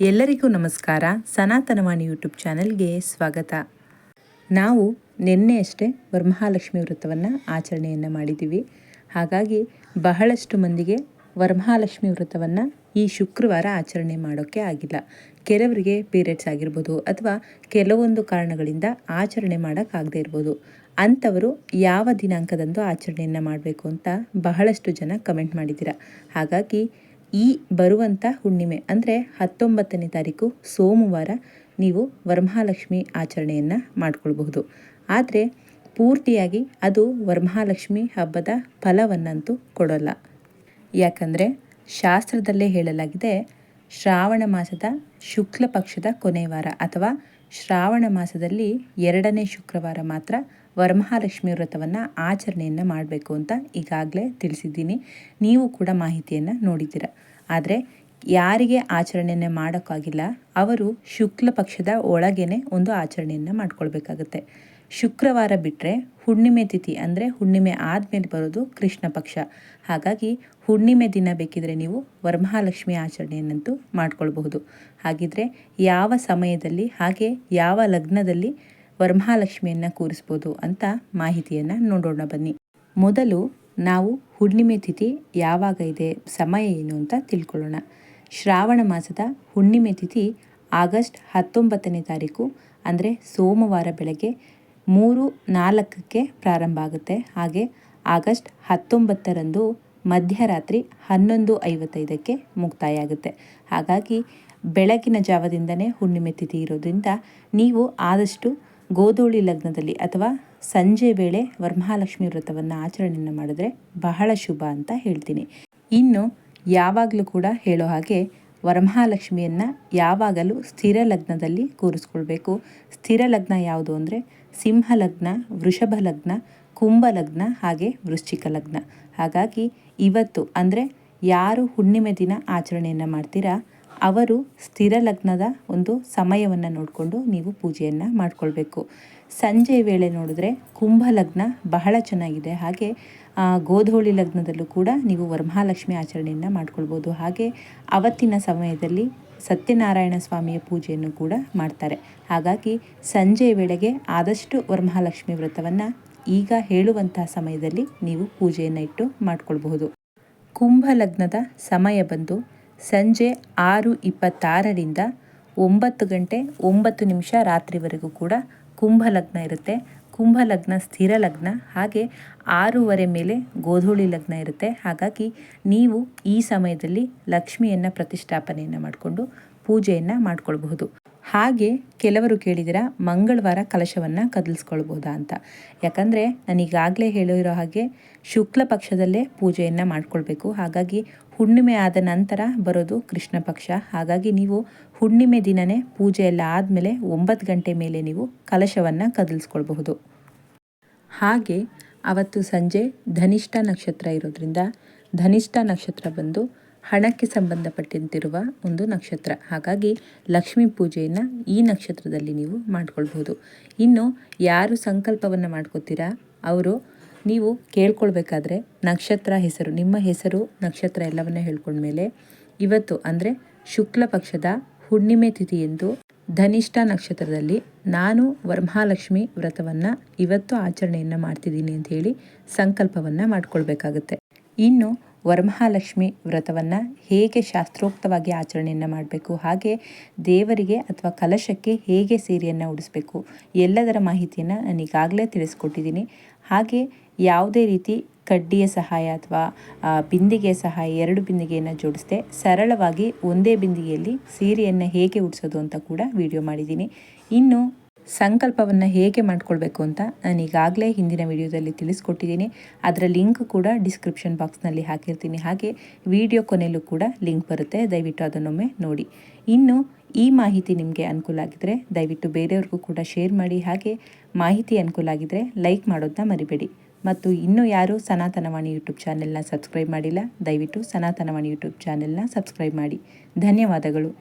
ಎಲ್ಲರಿಗೂ ನಮಸ್ಕಾರ. ಸನಾತನವಾಣಿ ಯೂಟ್ಯೂಬ್ ಚಾನೆಲ್ಗೆ ಸ್ವಾಗತ. ನಾವು ನಿನ್ನೆಯಷ್ಟೇ ವರಮಹಾಲಕ್ಷ್ಮಿ ವ್ರತವನ್ನು ಆಚರಣೆಯನ್ನು ಮಾಡಿದ್ದೀವಿ ಹಾಗಾಗಿ ಬಹಳಷ್ಟು ಮಂದಿಗೆ ವರಮಹಾಲಕ್ಷ್ಮಿ ವ್ರತವನ್ನು ಈ ಶುಕ್ರವಾರ ಆಚರಣೆ ಮಾಡೋಕ್ಕೆ ಆಗಿಲ್ಲ. ಕೆಲವರಿಗೆ ಪೀರಿಯಡ್ಸ್ ಆಗಿರ್ಬೋದು ಅಥವಾ ಕೆಲವೊಂದು ಕಾರಣಗಳಿಂದ ಆಚರಣೆ ಮಾಡೋಕ್ಕಾಗದೇ ಇರ್ಬೋದು. ಅಂಥವರು ಯಾವ ದಿನಾಂಕದಂದು ಆಚರಣೆಯನ್ನು ಮಾಡಬೇಕು ಅಂತ ಬಹಳಷ್ಟು ಜನ ಕಮೆಂಟ್ ಮಾಡಿದ್ದೀರಾ. ಹಾಗಾಗಿ ಈ ಬರುವಂಥ ಹುಣ್ಣಿಮೆ, ಅಂದರೆ ಹತ್ತೊಂಬತ್ತನೇ ತಾರೀಕು ಸೋಮವಾರ ನೀವು ವರಮಹಾಲಕ್ಷ್ಮಿ ಆಚರಣೆಯನ್ನು ಮಾಡಿಕೊಳ್ಬಹುದು. ಆದರೆ ಪೂರ್ತಿಯಾಗಿ ಅದು ವರಮಹಾಲಕ್ಷ್ಮಿ ಹಬ್ಬದ ಫಲವನ್ನಂತೂ ಕೊಡೋಲ್ಲ. ಯಾಕಂದರೆ ಶಾಸ್ತ್ರದಲ್ಲೇ ಹೇಳಲಾಗಿದೆ, ಶ್ರಾವಣ ಮಾಸದ ಶುಕ್ಲ ಪಕ್ಷದ ಕೊನೆ ವಾರ ಅಥವಾ ಶ್ರಾವಣ ಮಾಸದಲ್ಲಿ ಎರಡನೇ ಶುಕ್ರವಾರ ಮಾತ್ರ ವರಮಹಾಲಕ್ಷ್ಮಿ ವ್ರತವನ್ನು ಆಚರಣೆಯನ್ನು ಮಾಡಬೇಕು ಅಂತ ಈಗಾಗಲೇ ತಿಳಿಸಿದ್ದೀನಿ. ನೀವು ಕೂಡ ಮಾಹಿತಿಯನ್ನು ನೋಡಿದ್ದೀರ. ಆದರೆ ಯಾರಿಗೆ ಆಚರಣೆಯನ್ನು ಮಾಡೋಕ್ಕಾಗಿಲ್ಲ, ಅವರು ಶುಕ್ಲ ಪಕ್ಷದ ಒಳಗೇನೆ ಒಂದು ಆಚರಣೆಯನ್ನು ಮಾಡ್ಕೊಳ್ಬೇಕಾಗತ್ತೆ. ಶುಕ್ರವಾರ ಬಿಟ್ಟರೆ ಹುಣ್ಣಿಮೆ ತಿಥಿ ಅಂದರೆ ಹುಣ್ಣಿಮೆ ಆದಮೇಲೆ ಬರೋದು ಕೃಷ್ಣ ಪಕ್ಷ. ಹಾಗಾಗಿ ಹುಣ್ಣಿಮೆ ದಿನ ಬೇಕಿದ್ರೆ ನೀವು ವರಮಹಾಲಕ್ಷ್ಮಿ ಆಚರಣೆಯನ್ನಂತೂ ಮಾಡ್ಕೊಳ್ಬಹುದು. ಹಾಗಿದ್ರೆ ಯಾವ ಸಮಯದಲ್ಲಿ ಹಾಗೆ ಯಾವ ಲಗ್ನದಲ್ಲಿ ವರಮಹಾಲಕ್ಷ್ಮಿಯನ್ನು ಕೂರಿಸ್ಬೋದು ಅಂತ ಮಾಹಿತಿಯನ್ನು ನೋಡೋಣ ಬನ್ನಿ. ಮೊದಲು ನಾವು ಹುಣ್ಣಿಮೆ ತಿಥಿ ಯಾವಾಗ ಇದೆ, ಸಮಯ ಏನು ಅಂತ ತಿಳ್ಕೊಳ್ಳೋಣ. ಶ್ರಾವಣ ಮಾಸದ ಹುಣ್ಣಿಮೆ ತಿಥಿ ಆಗಸ್ಟ್ ಹತ್ತೊಂಬತ್ತನೇ ತಾರೀಕು, ಅಂದರೆ ಸೋಮವಾರ ಬೆಳಗ್ಗೆ ಮೂರು ನಾಲ್ಕಕ್ಕೆ ಪ್ರಾರಂಭ ಆಗುತ್ತೆ. ಹಾಗೆ ಆಗಸ್ಟ್ ಹತ್ತೊಂಬತ್ತರಂದು ಮಧ್ಯರಾತ್ರಿ ಹನ್ನೊಂದು ಐವತ್ತೈದಕ್ಕೆ ಮುಕ್ತಾಯ ಆಗುತ್ತೆ. ಹಾಗಾಗಿ ಬೆಳಗಿನ ಜಾವದಿಂದನೇ ಹುಣ್ಣಿಮೆ ತಿಥಿ ಇರೋದ್ರಿಂದ ನೀವು ಆದಷ್ಟು ಗೋಧೂಳಿ ಲಗ್ನದಲ್ಲಿ ಅಥವಾ ಸಂಜೆ ವೇಳೆ ವರಮಹಾಲಕ್ಷ್ಮಿ ವ್ರತವನ್ನು ಆಚರಣೆಯನ್ನು ಮಾಡಿದ್ರೆ ಬಹಳ ಶುಭ ಅಂತ ಹೇಳ್ತೀನಿ. ಇನ್ನು ಯಾವಾಗಲೂ ಕೂಡ ಹೇಳೋ ಹಾಗೆ ವರಮಹಾಲಕ್ಷ್ಮಿಯನ್ನು ಯಾವಾಗಲೂ ಸ್ಥಿರ ಲಗ್ನದಲ್ಲಿ ಕೂರಿಸ್ಕೊಳ್ಬೇಕು. ಸ್ಥಿರ ಲಗ್ನ ಯಾವುದು ಅಂದರೆ ಸಿಂಹ ಲಗ್ನ, ವೃಷಭ ಲಗ್ನ, ಕುಂಭ ಲಗ್ನ ಹಾಗೆ ವೃಶ್ಚಿಕ ಲಗ್ನ. ಹಾಗಾಗಿ ಇವತ್ತು ಅಂದರೆ ಯಾರು ಹುಣ್ಣಿಮೆ ದಿನ ಆಚರಣೆಯನ್ನು ಮಾಡ್ತೀರಾ ಅವರು ಸ್ಥಿರ ಲಗ್ನದ ಒಂದು ಸಮಯವನ್ನು ನೋಡಿಕೊಂಡು ನೀವು ಪೂಜೆಯನ್ನು ಮಾಡಿಕೊಳ್ಬೇಕು. ಸಂಜೆ ವೇಳೆ ನೋಡಿದ್ರೆ ಕುಂಭ ಲಗ್ನ ಬಹಳ ಚೆನ್ನಾಗಿದೆ. ಹಾಗೆ ಗೋಧೋಳಿ ಲಗ್ನದಲ್ಲೂ ಕೂಡ ನೀವು ವರಮಹಾಲಕ್ಷ್ಮಿ ಆಚರಣೆಯನ್ನು ಮಾಡ್ಕೊಳ್ಬೋದು. ಹಾಗೆ, ಅವತ್ತಿನ ಸಮಯದಲ್ಲಿ ಸತ್ಯನಾರಾಯಣ ಸ್ವಾಮಿಯ ಪೂಜೆಯನ್ನು ಕೂಡ ಮಾಡ್ತಾರೆ. ಹಾಗಾಗಿ, ಸಂಜೆ ವೇಳೆಗೆ ಆದಷ್ಟು ವರಮಹಾಲಕ್ಷ್ಮಿ ವ್ರತವನ್ನು ಈಗ ಹೇಳುವಂತಹ ಸಮಯದಲ್ಲಿ ನೀವು ಪೂಜೆಯನ್ನು ಇಟ್ಟು ಮಾಡ್ಕೊಳ್ಬಹುದು. ಕುಂಭ ಲಗ್ನದ ಸಮಯ ಬಂದು ಸಂಜೆ ಆರು ಇಪ್ಪತ್ತಾರರಿಂದ ಒಂಬತ್ತು ಗಂಟೆ ಒಂಬತ್ತು ನಿಮಿಷ ರಾತ್ರಿವರೆಗೂ ಕೂಡ ಕುಂಭ ಲಗ್ನ ಇರುತ್ತೆ. ಕುಂಭ ಲಗ್ನ ಸ್ಥಿರ ಲಗ್ನ, ಹಾಗೆ ಆರೂವರೆ ಮೇಲೆ ಗೋಧೂಳಿ ಲಗ್ನ ಇರುತ್ತೆ. ಹಾಗಾಗಿ ನೀವು ಈ ಸಮಯದಲ್ಲಿ ಲಕ್ಷ್ಮಿಯನ್ನು ಪ್ರತಿಷ್ಠಾಪನೆಯನ್ನು ಮಾಡಿಕೊಂಡು ಪೂಜೆಯನ್ನು ಮಾಡಿಕೊಳ್ಬಹುದು. ಹಾಗೆ ಕೆಲವರು ಕೇಳಿದಿರ, ಮಂಗಳವಾರ ಕಲಶವನ್ನು ಕದಲಿಸ್ಕೊಳ್ಬೋದಾ ಅಂತ. ಯಾಕಂದರೆ ನಾನೀಗಾಗಲೇ ಹೇಳಿರೋ ಹಾಗೆ ಶುಕ್ಲ ಪಕ್ಷದಲ್ಲೇ ಪೂಜೆಯನ್ನು ಮಾಡಿಕೊಳ್ಬೇಕು. ಹಾಗಾಗಿ ಹುಣ್ಣಿಮೆ ಆದ ನಂತರ ಬರೋದು ಕೃಷ್ಣ ಪಕ್ಷ. ಹಾಗಾಗಿ ನೀವು ಹುಣ್ಣಿಮೆ ದಿನನೇ ಪೂಜೆ ಎಲ್ಲ ಆದಮೇಲೆ ಒಂಬತ್ತು ಗಂಟೆ ಮೇಲೆ ನೀವು ಕಲಶವನ್ನು ಕದಲಿಸ್ಕೊಳ್ಬಹುದು. ಹಾಗೆ ಅವತ್ತು ಸಂಜೆ ಧನಿಷ್ಠ ನಕ್ಷತ್ರ ಇರೋದ್ರಿಂದ ಧನಿಷ್ಠ ನಕ್ಷತ್ರ ಬಂದು ಹಣಕ್ಕೆ ಸಂಬಂಧಪಟ್ಟಂತಿರುವ ಒಂದು ನಕ್ಷತ್ರ. ಹಾಗಾಗಿ ಲಕ್ಷ್ಮೀ ಪೂಜೆಯನ್ನು ಈ ನಕ್ಷತ್ರದಲ್ಲಿ ನೀವು ಮಾಡ್ಕೊಳ್ಬೋದು ಇನ್ನು ಯಾರು ಸಂಕಲ್ಪವನ್ನು ಮಾಡ್ಕೋತೀರಾ? ಅವರು ನೀವು ಕೇಳ್ಕೊಳ್ಬೇಕಾದ್ರೆ ನಕ್ಷತ್ರ ಹೆಸರು, ನಿಮ್ಮ ಹೆಸರು, ನಕ್ಷತ್ರ ಎಲ್ಲವನ್ನ ಹೇಳ್ಕೊಂಡ್ಮೇಲೆ ಇವತ್ತು ಅಂದರೆ ಶುಕ್ಲ ಪಕ್ಷದ ಹುಣ್ಣಿಮೆ ತಿಥಿ ಎಂದು ಧನಿಷ್ಠ ನಕ್ಷತ್ರದಲ್ಲಿ ನಾನು ವರ್ಮಹಾಲಕ್ಷ್ಮಿ ವ್ರತವನ್ನು ಇವತ್ತು ಆಚರಣೆಯನ್ನು ಮಾಡ್ತಿದ್ದೀನಿ ಅಂತ ಹೇಳಿ ಸಂಕಲ್ಪವನ್ನು ಮಾಡ್ಕೊಳ್ಬೇಕಾಗುತ್ತೆ. ಇನ್ನು ವರಮಹಾಲಕ್ಷ್ಮಿ ವ್ರತವನ್ನು ಹೇಗೆ ಶಾಸ್ತ್ರೋಕ್ತವಾಗಿ ಆಚರಣೆಯನ್ನು ಮಾಡಬೇಕು, ಹಾಗೆ ದೇವರಿಗೆ ಅಥವಾ ಕಲಶಕ್ಕೆ ಹೇಗೆ ಸೀರೆಯನ್ನು ಉಡಿಸ್ಬೇಕು, ಎಲ್ಲದರ ಮಾಹಿತಿಯನ್ನು ನಾನು ಈಗಾಗಲೇ ತಿಳಿಸ್ಕೊಟ್ಟಿದ್ದೀನಿ. ಹಾಗೆ ಯಾವುದೇ ರೀತಿ ಕಡ್ಡಿಯ ಸಹಾಯ ಅಥವಾ ಬಿಂದಿಗೆಯ ಸಹಾಯ, ಎರಡು ಬಿಂದಿಗೆಯನ್ನು ಜೋಡಿಸ್ದೆ ಸರಳವಾಗಿ ಒಂದೇ ಬಿಂದಿಗೆಯಲ್ಲಿ ಸೀರೆಯನ್ನು ಹೇಗೆ ಉಡಿಸೋದು ಅಂತ ಕೂಡ ವಿಡಿಯೋ ಮಾಡಿದ್ದೀನಿ. ಇನ್ನು ಸಂಕಲ್ಪವನ್ನು ಹೇಗೆ ಮಾಡಿಕೊಳ್ಬೇಕು ಅಂತ ನಾನು ಈಗಾಗಲೇ ಹಿಂದಿನ ವಿಡಿಯೋದಲ್ಲಿ ತಿಳಿಸ್ಕೊಟ್ಟಿದ್ದೀನಿ. ಅದರ ಲಿಂಕ್ ಕೂಡ ಡಿಸ್ಕ್ರಿಪ್ಷನ್ ಬಾಕ್ಸ್ನಲ್ಲಿ ಹಾಕಿರ್ತೀನಿ. ಹಾಗೆ ವಿಡಿಯೋ ಕೊನೆಯಲ್ಲೂ ಕೂಡ ಲಿಂಕ್ ಬರುತ್ತೆ. ದಯವಿಟ್ಟು ಅದನ್ನೊಮ್ಮೆ ನೋಡಿ. ಇನ್ನು ಈ ಮಾಹಿತಿ ನಿಮಗೆ ಅನುಕೂಲ ಆಗಿದ್ದರೆ ದಯವಿಟ್ಟು ಬೇರೆಯವ್ರಿಗೂ ಕೂಡ ಶೇರ್ ಮಾಡಿ. ಹಾಗೆ ಮಾಹಿತಿ ಅನುಕೂಲ ಆಗಿದ್ದರೆ ಲೈಕ್ ಮಾಡೋದನ್ನ ಮರಿಬೇಡಿ. ಮತ್ತು ಇನ್ನೂ ಯಾರು ಸನಾತನವಾಣಿ ಯೂಟ್ಯೂಬ್ ಚಾನೆಲ್ನ ಸಬ್ಸ್ಕ್ರೈಬ್ ಮಾಡಿಲ್ಲ, ದಯವಿಟ್ಟು ಸನಾತನವಾಣಿ ಯೂಟ್ಯೂಬ್ ಚಾನೆಲ್ನ ಸಬ್ಸ್ಕ್ರೈಬ್ ಮಾಡಿ. ಧನ್ಯವಾದಗಳು.